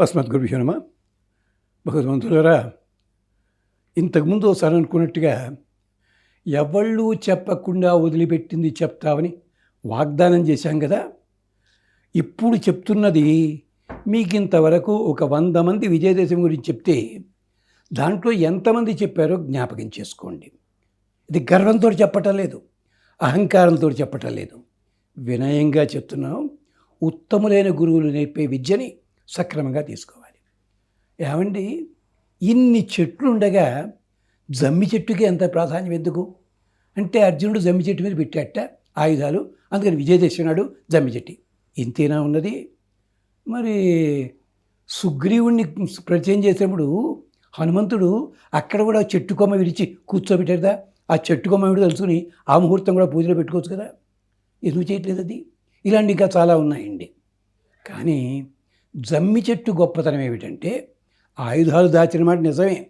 అస్మద్గురుభ్యో నమ. భగవంతులరా ఇంతకుముందు ఒకసారి అనుకున్నట్టుగా ఎవళ్ళు చెప్పకుండా వదిలిపెట్టింది చెప్తామని వాగ్దానం చేశాం కదా. ఇప్పుడు చెప్తున్నది మీకు ఇంతవరకు ఒక వంద మంది విజయదశమి గురించి చెప్తే దాంట్లో ఎంతమంది చెప్పారో జ్ఞాపకం చేసుకోండి. ఇది గర్వంతో చెప్పటం లేదు అహంకారంతో చెప్పటం లేదు. వినయంగా చెప్తున్నాం ఉత్తములైన గురువులు నేర్పే విద్యని సక్రమంగా తీసుకోవాలి. ఏమండి? ఇన్ని చెట్లు ఉండగా జమ్మి చెట్టుకి ఎంత ప్రాధాన్యం ఎందుకు? అంటే అర్జునుడు జమ్మి చెట్టు మీద పెట్టాట ఆయుధాలు అందుకని విజయదశనాడు జమ్మి చెట్టు. ఇంతేనా ఉన్నది? మరి సుగ్రీవుణ్ణి పరిచయం చేసినప్పుడు హనుమంతుడు అక్కడ కూడా చెట్టు కొమ్మ విడిచి కూర్చోబెట్టారుదా ఆ చెట్టు కొమ్మ విడి తెలుసుకుని ఆ ముహూర్తం కూడా పూజలో పెట్టుకోవచ్చు కదా? ఎందుకు చేయట్లేదు అది? ఇలాంటి ఇంకా చాలా ఉన్నాయండి. కానీ జమ్మి చెట్టు గొప్పతనం ఏమిటంటే ఆయుధాలు దాచిన మాట నిజమే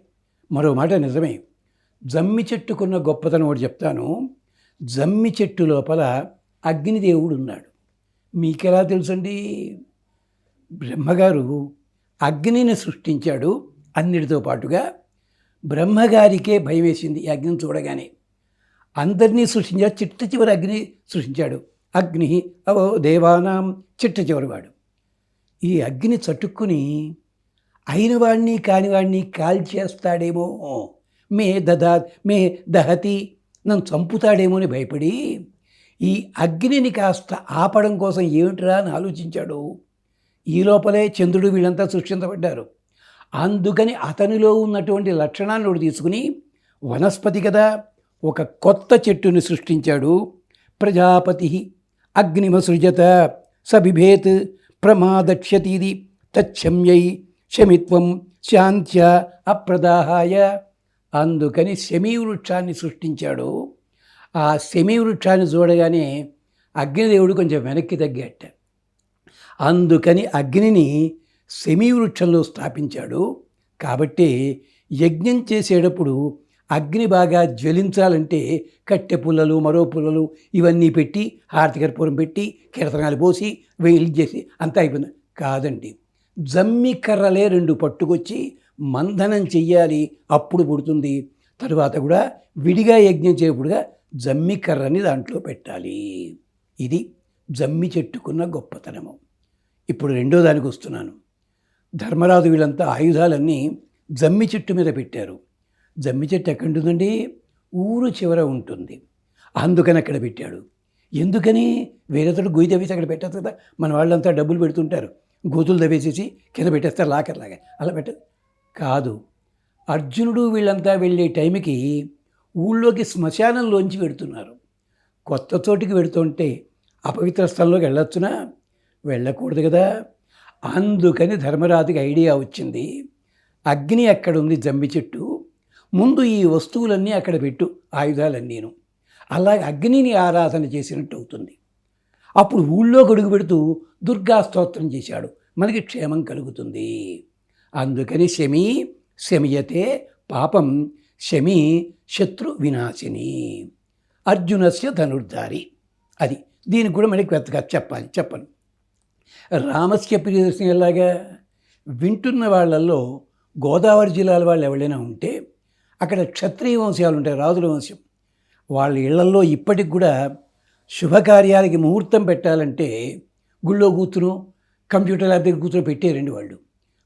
మరో మాట నిజమే. జమ్మి చెట్టుకున్న గొప్పతనం ఒకటి చెప్తాను. జమ్మి చెట్టు లోపల అగ్నిదేవుడు ఉన్నాడు. మీకెలా తెలుసండి? బ్రహ్మగారు అగ్నిని సృష్టించాడు. అన్నిటితో పాటుగా బ్రహ్మగారికే భయం వేసింది ఈ అగ్నిని చూడగానే. అందరినీ సృష్టించాడు. చిట్ట చివరి అగ్ని సృష్టించాడు. అగ్ని అవో దేవానాం చిట్ట చివరి వాడు ఈ అగ్ని చటుక్కుని అయినవాణ్ణి కానివాణ్ణి కానివాడిని కాల్చేస్తాడేమో. మే దదా మే దహతి నన్ను చంపుతాడేమో అని భయపడి ఈ అగ్నిని కాస్త ఆపడం కోసం ఏమిట్రా అని ఆలోచించాడు. ఈ లోపలే చంద్రుడు వీళ్ళంతా సృష్టించబడ్డారు. అందుకని అతనిలో ఉన్నటువంటి లక్షణాలను తీసుకుని వనస్పతి కదా ఒక కొత్త చెట్టుని సృష్టించాడు. ప్రజాపతి అగ్నిమసృజత సబిభేత్ ప్రమాదక్ష్యతీది తచ్చమ్యై శమిత్వం శాంత్య అప్రదాహాయ. అందుకని శమీ వృక్షాన్ని సృష్టించాడు. ఆ శమీ వృక్షాన్ని చూడగానే అగ్నిదేవుడు కొంచెం వెనక్కి తగ్గట్ట అందుకని అగ్నిని శమీ వృక్షంలో స్థాపించాడు. కాబట్టి యజ్ఞం చేసేటప్పుడు అగ్ని బాగా జ్వలించాలంటే కట్టె పుల్లలు మరో పుల్లలు ఇవన్నీ పెట్టి హారతి కర్పూరం పెట్టి కీర్తనాలు పోసి వేలు చేసి అంతా అయిపోయింది. కాదండి. జమ్మి కర్రలే రెండు పట్టుకొచ్చి మంధనం చెయ్యాలి. అప్పుడు పుడుతుంది. తరువాత కూడా విడిగా యజ్ఞం చేయప్పుడుగా జమ్మి కర్రని దాంట్లో పెట్టాలి. ఇది జమ్మి చెట్టుకున్న గొప్పతనము. ఇప్పుడు రెండో దానికి వస్తున్నాను. ధర్మరాజు వీళ్ళంతా ఆయుధాలన్నీ జమ్మి చెట్టు మీద పెట్టారు. జమ్మి చెట్టు ఎక్కడుందండి? ఊరు చివర ఉంటుంది. అందుకని అక్కడ పెట్టాడు. ఎందుకని? వేరేతడు గొయ్యి తవ్వేసి అక్కడ పెట్టచ్చు కదా. మన వాళ్ళంతా డబ్బులు పెడుతుంటారు. గోతులు తవ్వేసేసి కింద పెట్టేస్తారు లాకర్లాగా. అలా పెట్ట కాదు. అర్జునుడు వీళ్ళంతా వెళ్ళే టైంకి ఊళ్ళోకి శ్మశానంలోంచి పెడుతున్నారు కొత్త చోటికి పెడుతుంటే అపవిత్ర స్థలంలోకి వెళ్ళొచ్చునా? వెళ్ళకూడదు కదా. అందుకని ధర్మరాజుకి ఐడియా వచ్చింది. అగ్ని అక్కడ ఉంది జమ్మి చెట్టు? ముందు ఈ వస్తువులన్నీ అక్కడ పెట్టు ఆయుధాలన్నీను. అలాగే అగ్నిని ఆరాధన చేసినట్టు అవుతుంది. అప్పుడు ఊళ్ళో గడుగు పెడుతూ దుర్గా స్తోత్రం చేశాడు. మనకి క్షేమం కలుగుతుంది. అందుకని శమి శమియతే పాపం శమి శత్రు వినాశిని. అర్జునస్య ధనుర్ధారి. అది దీనికి కూడా మనకి పెద్దగా చెప్పాలి చెప్పను. రామస్య ప్రియదర్శనం ఎలాగా? వింటున్న వాళ్ళల్లో గోదావరి జిల్లాల వాళ్ళు ఎవరైనా ఉంటే అక్కడ క్షత్రియ వంశాలు ఉంటాయి రాజుల వంశం. వాళ్ళ ఇళ్ళలో ఇప్పటికి కూడా శుభకార్యాలకి ముహూర్తం పెట్టాలంటే గుళ్ళో కూతురు కంప్యూటర్ ల్యాబ్ దగ్గర కూతురు పెట్టారండి వాళ్ళు.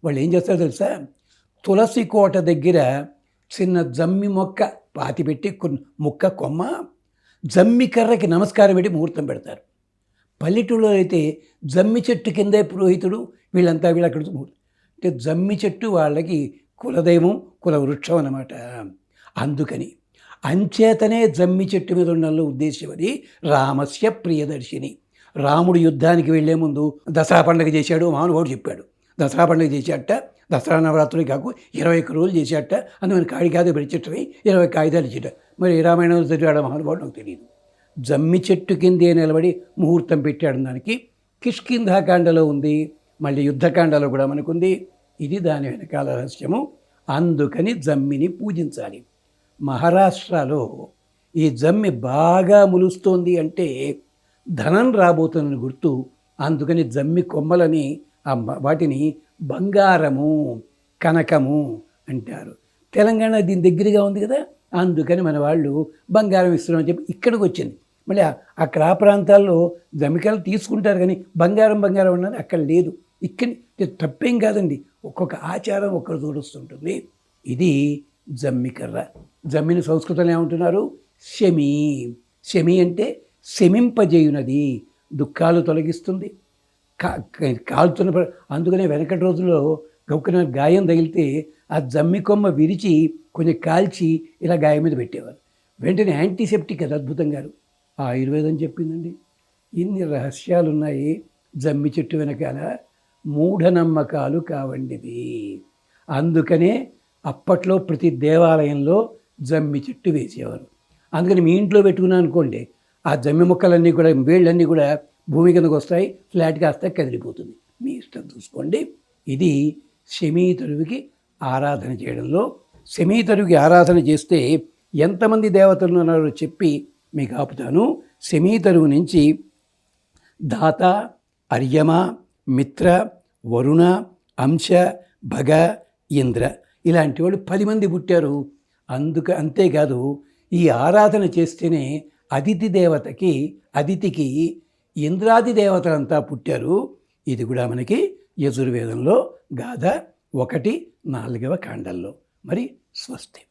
వాళ్ళు ఏం చేస్తారో తెలుసా? తులసి కోట దగ్గర చిన్న జమ్మి మొక్క పాతి పెట్టి కొన్ని మొక్క కొమ్మ జమ్మి కర్రకి నమస్కారం పెట్టి ముహూర్తం పెడతారు. పల్లెటూళ్ళలో అయితే జమ్మి చెట్టు కిందే పురోహితుడు వీళ్ళంతా వీళ్ళు అక్కడ ముహూర్తం. అంటే జమ్మి చెట్టు వాళ్ళకి కులదైవం కుల వృక్షం అన్నమాట. అందుకని అంచేతనే జమ్మి చెట్టు మీద ఉండాలని ఉద్దేశం అది రామస్య ప్రియదర్శిని. రాముడు యుద్ధానికి వెళ్ళే ముందు దసరా పండుగ చేశాడు మహానుభావుడు చెప్పాడు. దసరా పండుగ చేశాట దసరా నవరాత్రులు కాకు ఇరవై ఒక్క రోజులు చేశాట అందుకని కాడి కాదు పెరిచెట్టవి ఇరవై కాగితాలు ఇచ్చేట. మరి రామాయణం చదివాడు మహానుభావుడు నాకు తెలియదు జమ్మి చెట్టు కిందే నిలబడి ముహూర్తం పెట్టాడు దానికి కిష్కింధాకాండలో ఉంది మళ్ళీ యుద్ధకాండలో కూడా మనకుంది. ఇది దాని వెనకాల రహస్యము. అందుకని జమ్మిని పూజించాలి. మహారాష్ట్రలో ఈ జమ్మి బాగా ములుస్తోంది అంటే ధనం రాబోతుందని గుర్తు అందుకని జమ్మి కొమ్మలని ఆ వాటిని బంగారము కనకము అంటారు. తెలంగాణ దీని దగ్గరగా ఉంది కదా అందుకని మన వాళ్ళు బంగారం ఇస్తున్నామని చెప్పి ఇక్కడికి వచ్చింది. మళ్ళీ అక్కడ ఆ ప్రాంతాల్లో జమికలు తీసుకుంటారు కానీ బంగారం బంగారం అన్నది అక్కడ లేదు. ఇక్కడ తప్పేం కాదండి. ఒక్కొక్క ఆచారం ఒక్కరు చూడుస్తుంటుంది ఇది జమ్మికర్ర జమ్మిని సంస్కృతంలో ఏమంటున్నారు? శమి. శమి అంటే శమింపజేయునది. దుఃఖాలు తొలగిస్తుంది. కా కాలుతున్న అందుకనే వెనకటి రోజుల్లో గౌకన గాయం తగిలితే ఆ జమ్మి కొమ్మ విరిచి కొంచెం కాల్చి ఇలా గాయం మీద పెట్టేవారు. వెంటనే యాంటీసెప్టిక్ అది అద్భుతం గారు. ఆ ఆయుర్వేదం చెప్పిందండి. ఇన్ని రహస్యాలు ఉన్నాయి జమ్మి చెట్టు వెనకాల. మూఢనమ్మకాలు కావండివి అందుకనే అప్పట్లో ప్రతి దేవాలయంలో జమ్మి చెట్టు వేసేవారు. అందుకని మీ ఇంట్లో పెట్టుకున్నాను అనుకోండి ఆ జమ్మి మొక్కలన్నీ కూడా వేళ్ళన్నీ కూడా భూమి కిందకు వస్తాయి ఫ్లాట్ కాస్త కదిలిపోతుంది. మీ ఇష్టం చూసుకోండి. ఇది శమీతరువికి ఆరాధన చేయడంలో శమీతరువికి ఆరాధన చేస్తే ఎంతమంది దేవతలు ఉన్నారో చెప్పి మీకు ఆపుతాను. శమీతరువు నుంచి దాత అర్యమ మిత్ర వరుణ అంశ భగ ఇంద్ర. ఇలాంటి వాళ్ళు పది మంది పుట్టారు. అందుక అంతేకాదు ఈ ఆరాధన చేస్తేనే అతిథి దేవతకి అతిథికి ఇంద్రాది దేవతలంతా పుట్టారు. ఇది కూడా మనకి యజుర్వేదంలో గాథ ఒకటి నాలుగవ కాండల్లో మరి స్వస్తి.